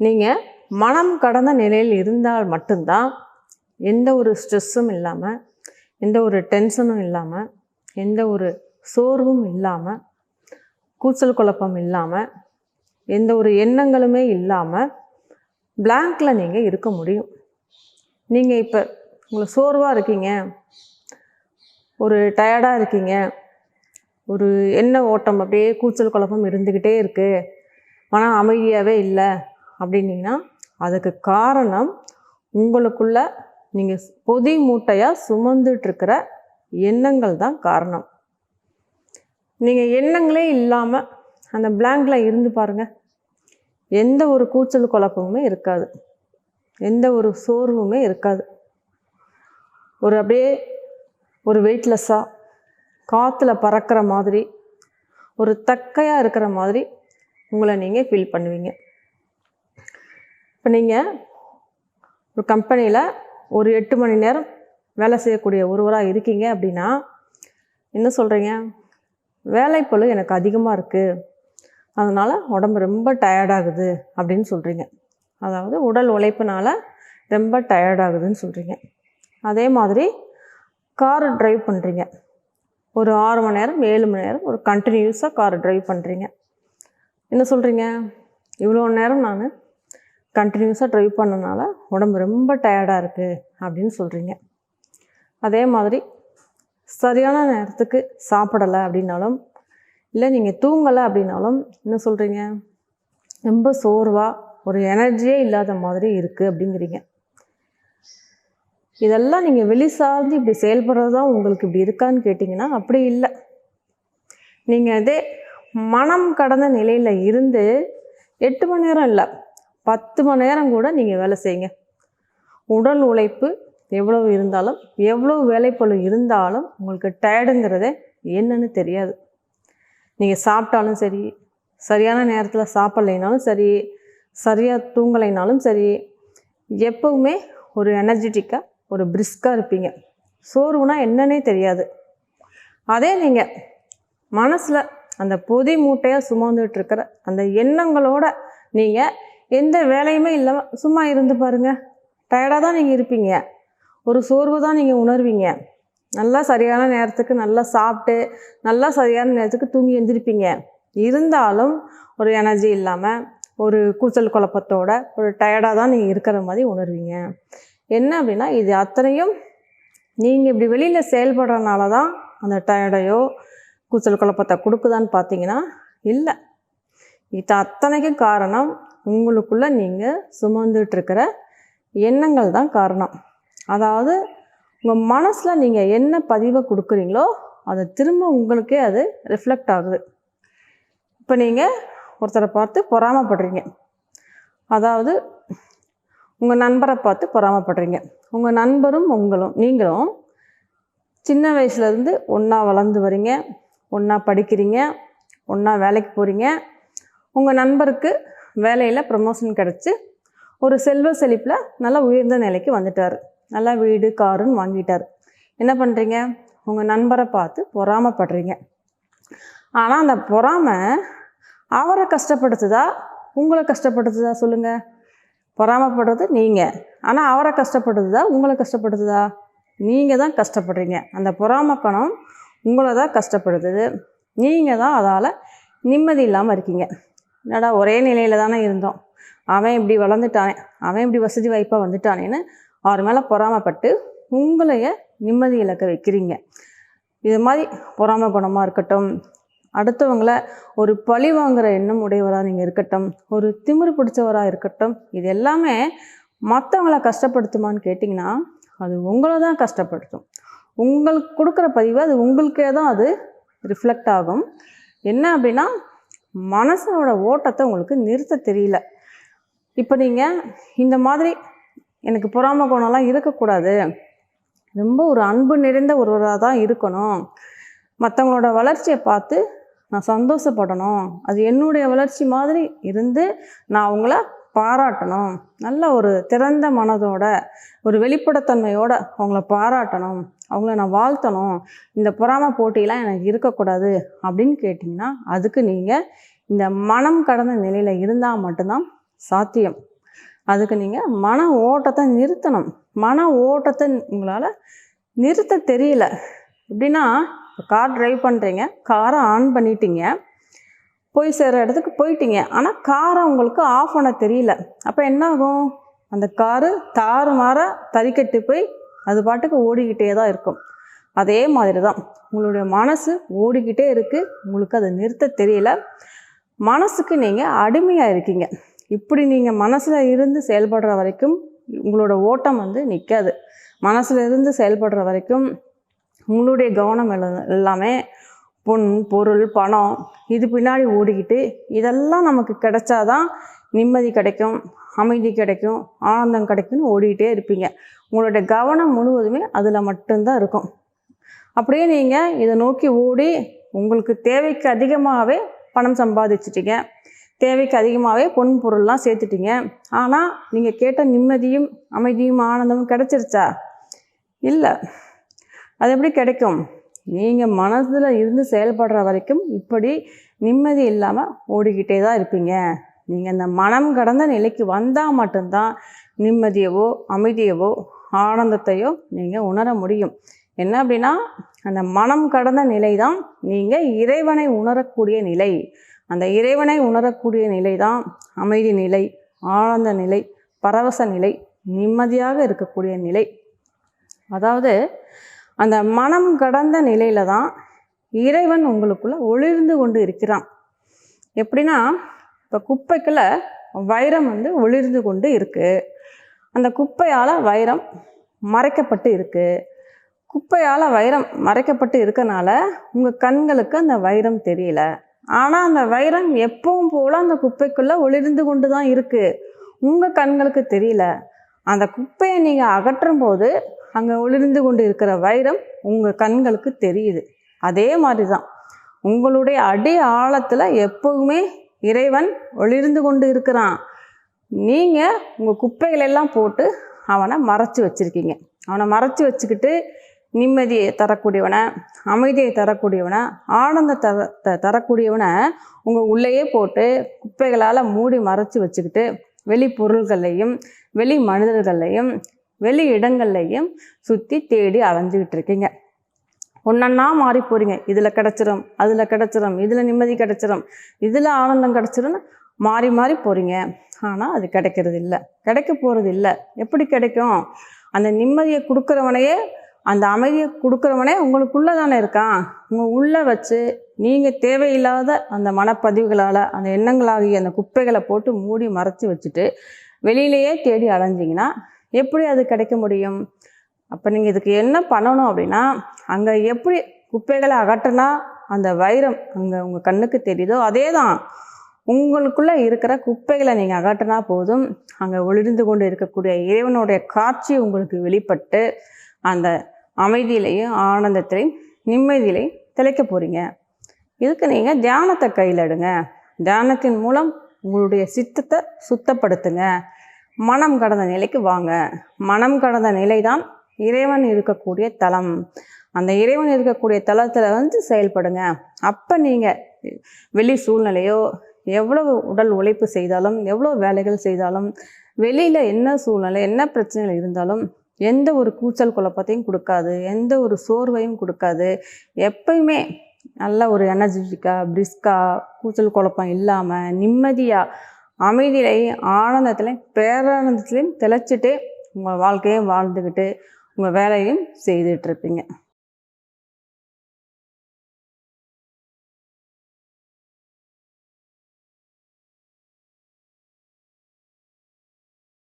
நீங்கள் மனம் கடந்த நிலையில் இருந்தால் மட்டும்தான் எந்த ஒரு ஸ்ட்ரெஸ்ஸும் இல்லாமல் எந்த ஒரு டென்ஷனும் இல்லாமல் எந்த ஒரு சோர்வும் இல்லாமல் கூச்சல் குழப்பம் இல்லாமல் எந்த ஒரு எண்ணங்களுமே இல்லாமல் பிளாங்கில் நீங்கள் இருக்க முடியும். நீங்கள் இப்போ உங்களுக்கு சோர்வாக இருக்கீங்க ஒரு டயர்டாக இருக்கீங்க ஒரு எண்ண ஓட்டம் அப்படியே கூச்சல் குழப்பம் இருந்துக்கிட்டே இருக்குது மனம் அமைதியாகவே இல்லை அப்படின்னீங்கன்னா அதுக்கு காரணம் உங்களுக்குள்ள நீங்கள் பொதி மூட்டையாக சுமந்துட்டுருக்கிற எண்ணங்கள் தான் காரணம். நீங்கள் எண்ணங்களே இல்லாமல் அந்த பிளாங்கில் இருந்து பாருங்கள் எந்த ஒரு கூச்சல் குழப்பமுமே இருக்காது. எந்த ஒரு சோர்வுமே இருக்காது. ஒரு அப்படியே ஒரு வெயிட்லெஸ்ஸாக காற்றுல பறக்கிற மாதிரி ஒரு தக்கையாக இருக்கிற மாதிரி உங்களை நீங்கள் ஃபீல் பண்ணுவீங்க. இப்போ நீங்கள் ஒரு கம்பெனியில் ஒரு எட்டு மணி நேரம் வேலை செய்யக்கூடிய ஒருவராக இருக்கீங்க அப்படின்னா என்ன சொல்கிறீங்க வேலைப்பளு எனக்கு அதிகமாக இருக்குது அதனால் உடம்பு ரொம்ப டயர்டாகுது அப்படின்னு சொல்கிறீங்க அதாவது உடல் உழைப்புனால் ரொம்ப டயர்டாகுதுன்னு சொல்கிறீங்க அதே மாதிரி கார் ட்ரைவ் பண்ணுறீங்க ஒரு ஆறு மணி நேரம் ஏழு மணி நேரம் ஒரு கண்டினியூஸாக கார் ட்ரைவ் பண்ணுறீங்க என்ன சொல்கிறீங்க இவ்வளோ நேரம் நான் கண்டினியூஸாக ட்ரைவ் பண்ணனால உடம்பு ரொம்ப டயர்டாக இருக்குது அப்படின்னு சொல்கிறீங்க அதே மாதிரி சரியான நேரத்துக்கு சாப்பிடலை அப்படின்னாலும் இல்லை நீங்கள் தூங்கலை அப்படின்னாலும் என்ன சொல்கிறீங்க ரொம்ப சோர்வாக ஒரு எனர்ஜியே இல்லாத மாதிரி இருக்குது அப்படிங்கிறீங்க. இதெல்லாம் நீங்கள் வெளி சார்ந்து இப்படி செயல்படுறது தான் உங்களுக்கு இப்படி இருக்கான்னு கேட்டிங்கன்னா அப்படி இல்லை. நீங்கள் இதே மனம் கடந்த நிலையில் இருந்து எட்டு மணி நேரம் இல்லை பத்து மணி நேரம் கூட நீங்கள் வேலை செய்யுங்க. உடல் உழைப்பு எவ்வளவு இருந்தாலும் எவ்வளவு வேலைப்பழு இருந்தாலும் உங்களுக்கு டயர்டுங்கிறதே என்னன்னு தெரியாது. நீங்கள் சாப்பிட்டாலும் சரி சரியான நேரத்தில் சாப்பிட்லைனாலும் சரி சரியாக தூங்கலைனாலும் சரி எப்பவுமே ஒரு எனர்ஜெட்டிக்காக ஒரு பிரிஸ்காக இருப்பீங்க. சோர்வுனா என்னன்னே தெரியாது. அதே நீங்கள் மனசில் அந்த பொதி மூட்டையாக சுமந்துட்டு இருக்கிற அந்த எண்ணங்களோட நீங்கள் எந்த வேலையுமே இல்லாமல் சும்மா இருந்து பாருங்கள் டயர்டாக தான் நீங்கள் இருப்பீங்க. ஒரு சோர்வு தான் நீங்கள் உணர்வீங்க. நல்லா சரியான நேரத்துக்கு நல்லா சாப்பிட்டு நல்லா சரியான நேரத்துக்கு தூங்கி எழுந்திருப்பீங்க இருந்தாலும் ஒரு எனர்ஜி இல்லாமல் ஒரு கூச்சல் குழப்பத்தோட ஒரு டயர்டாக தான் நீங்கள் இருக்கிற மாதிரி உணர்வீங்க. என்ன அப்படின்னா இது அத்தனையும் நீங்கள் இப்படி வெளியில் செயல்படுறதுனால தான் அந்த டயர்டையோ கூச்சல் குழப்பத்தை கொடுக்குதான்னு பார்த்தீங்கன்னா இல்லை. இது அத்தனைக்கும் காரணம் உங்களுக்குள்ளே நீங்கள் சுமந்துட்டுருக்கிற எண்ணங்கள் தான் காரணம். அதாவது உங்கள் மனசில் நீங்கள் என்ன பதிவை கொடுக்குறீங்களோ அதை திரும்ப உங்களுக்கே அது ரிஃப்ளெக்ட் ஆகுது. இப்போ நீங்கள் ஒருத்தரை பார்த்து பொறாமைப்படுறீங்க. அதாவது உங்கள் நண்பரை பார்த்து பொறாமைப்படுறீங்க. உங்கள் நண்பரும் உங்களும் நீங்களும் சின்ன வயசுலேருந்து ஒன்றா வளர்ந்து வரீங்க ஒன்றா படிக்கிறீங்க ஒன்றா வேலைக்கு போகிறீங்க உங்கள் நண்பருக்கு வேலையில் ப்ரமோஷன் கிடச்சி ஒரு செல்வ செழிப்பில் நல்ல உயர்ந்த நிலைக்கு வந்துட்டார். நல்லா வீடு காருன்னு வாங்கிட்டார். என்ன பண்ணுறீங்க உங்கள் நண்பரை பார்த்து பொறாமைப்படுறீங்க. ஆனால் அந்த பொறாமை அவரை கஷ்டப்படுத்துதா? உங்களை கஷ்டப்படுத்துதா? சொல்லுங்கள் பொறாமைப்படுறது நீங்கள் ஆனால் அவரை கஷ்டப்படுத்துதா? உங்களை கஷ்டப்படுத்துதா? நீங்கள் தான் கஷ்டப்படுறீங்க. அந்த பொறாமை பணம் உங்களை தான் கஷ்டப்படுத்துது. நீங்கள் தான் அதால் நிம்மதி இல்லாமல் இருக்கீங்க. என்னடா ஒரே நிலையில் தானே இருந்தோம். அவன் இப்படி வளர்ந்துட்டானே அவன் இப்படி வசதி வாய்ப்பாக வந்துட்டானேன்னு அவர் மேலே பொறாமைப்பட்டு உங்களைய நிம்மதி இழக்க வைக்கிறீங்க. இது மாதிரி பொறாமை குணமாக இருக்கட்டும். அடுத்தவங்கள ஒரு பழி வாங்குகிற எண்ணம் உடையவராக நீங்கள் இருக்கட்டும். ஒரு திமிரு பிடிச்சவராக இருக்கட்டும். இது எல்லாமே மற்றவங்கள கஷ்டப்படுத்துமான்னு கேட்டிங்கன்னா அது உங்களை தான் கஷ்டப்படுத்தும். உங்களுக்கு கொடுக்குற பதிவு அது உங்களுக்கே தான் அது ரிஃப்ளெக்ட் ஆகும். என்ன அப்படின்னா மனசோட ஓட்டத்தை உங்களுக்கு நிறுத்த தெரியல. இப்போ நீங்கள் இந்த மாதிரி எனக்கு பொறாம குணம்லாம் இருக்கக்கூடாது. ரொம்ப ஒரு அன்பு நிறைந்த ஒருவராக தான் இருக்கணும். மற்றவங்களோட வளர்ச்சியை பார்த்து நான் சந்தோஷப்படணும். அது என்னுடைய வளர்ச்சி மாதிரி இருந்து நான் அவங்கள பாராட்டணும். நல்ல ஒரு திறந்த மனதோட ஒரு வெளிப்படத்தன்மையோட அவங்கள பாராட்டணும். அவங்கள நான் வாழ்த்தணும். இந்த பொறாம போட்டியெலாம் எனக்கு இருக்கக்கூடாது அப்படின்னு கேட்டிங்கன்னா அதுக்கு நீங்கள் இந்த மனம் கடந்த நிலையில் இருந்தால் மட்டும்தான் சாத்தியம். அதுக்கு நீங்கள் மன ஓட்டத்தை நிறுத்தணும். மன ஓட்டத்தை உங்களால் நிறுத்த தெரியல. எப்படின்னா கார் டிரைவ் பண்ணுறீங்க காரை ஆன் பண்ணிட்டீங்க போய் சேர்ற இடத்துக்கு போயிட்டீங்க. ஆனால் காரை உங்களுக்கு ஆஃப் பண்ண தெரியல. அப்போ என்ன ஆகும் அந்த காரு தாறு மாற தறிக்கட்டு போய் அது பாட்டுக்கு ஓடிக்கிட்டே தான் இருக்கும். அதே மாதிரி தான் உங்களுடைய மனசு ஓடிக்கிட்டே இருக்குது உங்களுக்கு அதை நிறுத்த தெரியல. மனசுக்கு நீங்கள் அடிமையாக இருக்கீங்க. இப்படி நீங்கள் மனசில் இருந்து செயல்படுற வரைக்கும் உங்களோட ஓட்டம் வந்து நிற்காது மனசில் இருந்து செயல்படுற வரைக்கும் உங்களுடைய கவனம் எல்லாமே பொன் பொருள் பணம் இது பின்னாடி ஓடிக்கிட்டு இதெல்லாம் நமக்கு கிடைச்சாதான் நிம்மதி கிடைக்கும் அமைதி கிடைக்கும் ஆனந்தம் கிடைக்கும்னு ஓடிக்கிட்டே இருப்பீங்க. உங்களுடைய கவனம் முழுவதுமே அதில் மட்டும்தான் இருக்கும். அப்படியே நீங்கள் இதை நோக்கி ஓடி உங்களுக்கு தேவைக்கு அதிகமாகவே பணம் சம்பாதிச்சிட்டீங்க. தேவைக்கு அதிகமாகவே பொன் பொருள்லாம் சேர்த்துட்டீங்க. ஆனால் நீங்கள் கேட்ட நிம்மதியும் அமைதியும் ஆனந்தமும் கிடைச்சிருச்சா? இல்லை. அது எப்படி கிடைக்கும்? நீங்கள் மனசில் இருந்து செயல்படுற வரைக்கும் இப்படி நிம்மதி இல்லாமல் ஓடிக்கிட்டே தான் இருப்பீங்க. நீங்கள் இந்த மனம் கடந்த நிலைக்கு வந்தால் மட்டும்தான் நிம்மதியவோ அமைதியவோ ஆனந்தத்தையோ நீங்கள் உணர முடியும். என்ன அப்படின்னா அந்த மனம் கடந்த நிலை தான் நீங்கள் இறைவனை உணரக்கூடிய நிலை. அந்த இறைவனை உணரக்கூடிய நிலை தான் அமைதி நிலை ஆனந்த நிலை பரவச நிலை நிம்மதியாக இருக்கக்கூடிய நிலை. அதாவது அந்த மனம் கடந்த நிலையில தான் இறைவன் உங்களுக்குள்ள ஒளிர்ந்து கொண்டு இருக்கிறான். எப்படின்னா இப்போ குப்பைக்குள்ளே வைரம் வந்து ஒளிர்ந்து கொண்டு இருக்குது அந்த குப்பையால் வைரம் மறைக்கப்பட்டு இருக்குது குப்பையால் வைரம் மறைக்கப்பட்டு இருக்கனால உங்கள் கண்களுக்கு அந்த வைரம் தெரியல. ஆனால் அந்த வைரம் எப்பவும் போல் அந்த குப்பைக்குள்ளே ஒளிர்ந்து கொண்டு தான் இருக்குது உங்கள் கண்களுக்கு தெரியல. அந்த குப்பையை நீங்கள் அகற்றும் போது அங்கே ஒளிர்ந்து கொண்டு இருக்கிற வைரம் உங்கள் கண்களுக்கு தெரியுது. அதே மாதிரி தான் உங்களுடைய அடி ஆழத்தில் எப்போவுமே இறைவன் ஒளிர்ந்து கொண்டு இருக்கிறான். நீங்கள் உங்கள் குப்பைகளெல்லாம் போட்டு அவனை மறைச்சி வச்சுருக்கீங்க. அவனை மறைச்சி வச்சுக்கிட்டு நிம்மதியை தரக்கூடியவனை அமைதியை தரக்கூடியவனை ஆனந்த தர த தரக்கூடியவனை உங்கள் உள்ளேயே போட்டு குப்பைகளால் மூடி மறைச்சி வச்சுக்கிட்டு வெளி பொருள்களையும் வெளி மனிதர்களையும் வெளி இடங்கள்லையும் சுற்றி தேடி அலைஞ்சிக்கிட்டு இருக்கீங்க. ஒன்றன்னா மாறி போகிறீங்க இதில் கிடச்சிரும் அதில் கிடச்சிரும் இதில் நிம்மதி கிடச்சிரும் இதில் ஆனந்தம் கிடச்சிரும்னு மாறி மாறி போகிறீங்க ஆனால் அது கிடைக்கிறது இல்லை கிடைக்க போகிறது இல்லை எப்படி கிடைக்கும்? அந்த நிம்மதியை கொடுக்குறவனையே அந்த அமைதியை கொடுக்குறவனே உங்களுக்குள்ளே தானே இருக்கான். உங்கள் உள்ளே வச்சு நீங்கள் தேவையில்லாத அந்த மனப்பதிவுகளால் அந்த எண்ணங்களாகிய அந்த குப்பைகளை போட்டு மூடி மறைச்சி வச்சுட்டு வெளியிலேயே தேடி அலைஞ்சிங்கன்னா எப்படி அது கிடைக்க முடியும்? அப்போ நீங்கள் இதுக்கு என்ன பண்ணணும் அப்படின்னா அங்கே எப்படி குப்பைகளை அகற்றினா அந்த வைரம் அங்கே உங்கள் கண்ணுக்கு தெரியுதோ அதே தான் உங்களுக்குள்ளே இருக்கிற குப்பைகளை நீங்கள் அகற்றினா போதும். அங்கே ஒளிர்ந்து கொண்டு இருக்கக்கூடிய இறைவனுடைய காட்சி உங்களுக்கு வெளிப்பட்டு அந்த அமைதியிலையும் ஆனந்தத்திலையும் நிம்மதியிலையும் திளைக்க போகிறீங்க இதுக்கு நீங்கள் தியானத்தை கையில் எடுங்க. தியானத்தின் மூலம் உங்களுடைய சித்தத்தை சுத்தப்படுத்துங்க. மனம் கடந்த நிலைக்கு வாங்க. மனம் கடந்த நிலை தான் இறைவன் இருக்கக்கூடிய தலம். அந்த இறைவன் இருக்கக்கூடிய தளத்தில் வந்து செயல்படுங்க. அப்போ நீங்கள் வெளி சூழ்நிலையோ எவ்வளவு உடல் உழைப்பு செய்தாலும் எவ்வளோ வேலைகள் செய்தாலும் வெளியில் என்ன சூழ்நிலை என்ன பிரச்சனைகள் இருந்தாலும் எந்த ஒரு கூச்சல் குழப்பத்தையும் கொடுக்காது. எந்த ஒரு சோர்வையும் கொடுக்காது. எப்பயுமே நல்ல ஒரு எனர்ஜெட்டிக்காக பிரிஸ்காக கூச்சல் குழப்பம் இல்லாமல் நிம்மதியாக அமைதியிலையும் ஆனந்தத்துலையும் பேரானந்தத்துலையும் திளைச்சிட்டு உங்கள் வாழ்க்கையும் வாழ்ந்துக்கிட்டு உங்கள் வேலையும் செய்துட்டு இருப்பீங்க.